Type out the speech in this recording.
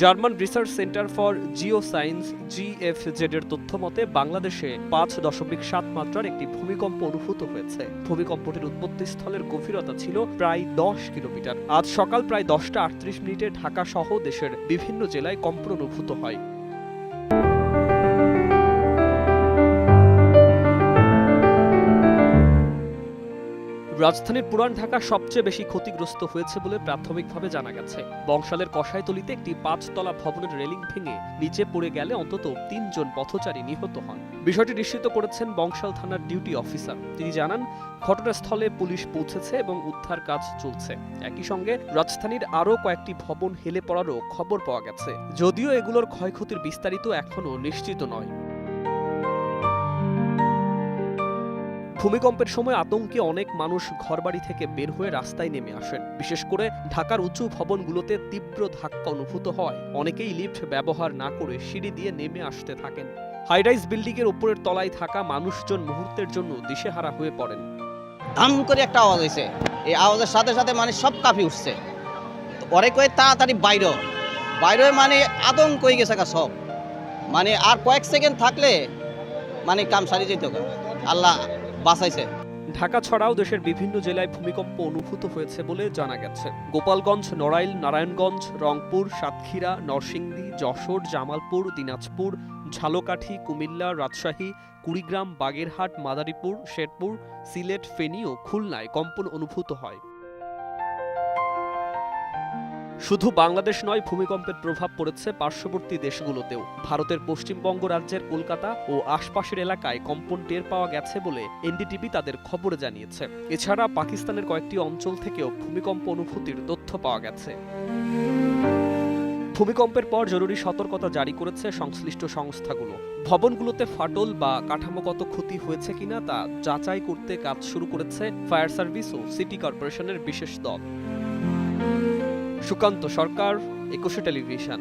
German research centre for geoscience GFZ এর তথ্য মতে, বাংলাদেশে পাঁচ দশমিক সাত মাত্রার একটি ভূমিকম্প অনুভূত হয়েছে। ভূমিকম্পটির উৎপত্তি স্থলের গভীরতা ছিল প্রায় দশ কিলোমিটার। আজ সকাল প্রায় দশটা আটত্রিশ মিনিটে ঢাকা সহ দেশের বিভিন্ন জেলায় কম্পন অনুভূত হয়। রাজধানীর পুরান ঢাকা সবচেয়ে বেশি ক্ষতিগ্রস্ত হয়েছে বলে প্রাথমিকভাবে জানা গেছে। বংশালের কষাইতলিতে একটি পাঁচতলা ভবনের রেলিং ভেঙে নিচে পড়ে গেলে অন্তত তিনজন পথচারী নিহত হন। বিষয়টি নিশ্চিত করেছেন বংশাল থানার ডিউটি অফিসার। তিনি জানান, ঘটনাস্থলে পুলিশ পৌঁছেছে এবং উদ্ধার কাজ চলছে। একই সঙ্গে রাজধানীর আরও কয়েকটি ভবন হেলে পড়ারও খবর পাওয়া গেছে। যদিও এগুলোর ক্ষয়ক্ষতির বিস্তারিত এখনও নিশ্চিত নয়। ভূমিকম্পের সময় আতঙ্কে অনেক মানুষ ঘরবাড়ি থেকে বের হয়ে রাস্তায় নেমে আসেন। বিশেষ করে ঢাকার উঁচু ভবনগুলোতে তীব্র ধাক্কা অনুভূত হয়। অনেকেই লিফট ব্যবহার না করে সিঁড়ি দিয়ে নেমে আসতে থাকেন। হাইরাইজ বিল্ডিং এর উপরের তলায় থাকা মানুষজন মুহূর্তের জন্য দিশেহারা হয়ে পড়েন। ধাম করে একটা আওয়াজ হয়েছে এই আওয়াজের সাথে সাথে মানে সব কাঁপি উঠছে। ওরে কয়ে তাড়াতাড়ি বাইর। বাইরে মানে আতঙ্ক হয়ে গেছে সব। মানে আর কয়েক সেকেন্ড থাকলে মানে কাম সারি যেত। আল্লাহ বাঁচাইছে। ঢাকা ছাড়াও দেশের বিভিন্ন জেলায় ভূমিকম্প অনুভূত হয়েছে বলে জানা গেছে। গোপালগঞ্জ, নড়াইল, নারায়ণগঞ্জ, রংপুর, সাতক্ষীরা, নরসিংদী, যশোর, জামালপুর, দিনাজপুর, ঝালকাঠি, কুমিল্লা, রাজশাহী, কুড়িগ্রাম, বাগেরহাট, মাদারীপুর, শেরপুর, সিলেট, ফেনী ও খুলনায় কম্পন অনুভূত হয়। শুধু বাংলাদেশ নয়, ভূমিকম্পের প্রভাব পড়েছে পার্শ্ববর্তী দেশগুলোতেও। ভারতের পশ্চিমবঙ্গ রাজ্যের কলকাতা ও আশপাশের এলাকায় কম্পন টের পাওয়া গেছে বলে এনডিটিভি তাদের খবরে জানিয়েছে। এছাড়া পাকিস্তানের কয়েকটি অঞ্চল থেকেও ভূমিকম্প অনুভূতির তথ্য পাওয়া গেছে। ভূমিকম্পের পর জরুরি সতর্কতা জারি করেছে সংশ্লিষ্ট সংস্থাগুলো। ভবনগুলোতে ফাটল বা কাঠামোগত ক্ষতি হয়েছে কিনা তা যাচাই করতে কাজ শুরু করেছে ফায়ার সার্ভিস ও সিটি কর্পোরেশনের বিশেষ দল। সুকান্ত সরকার একুশে টেলিভিশন।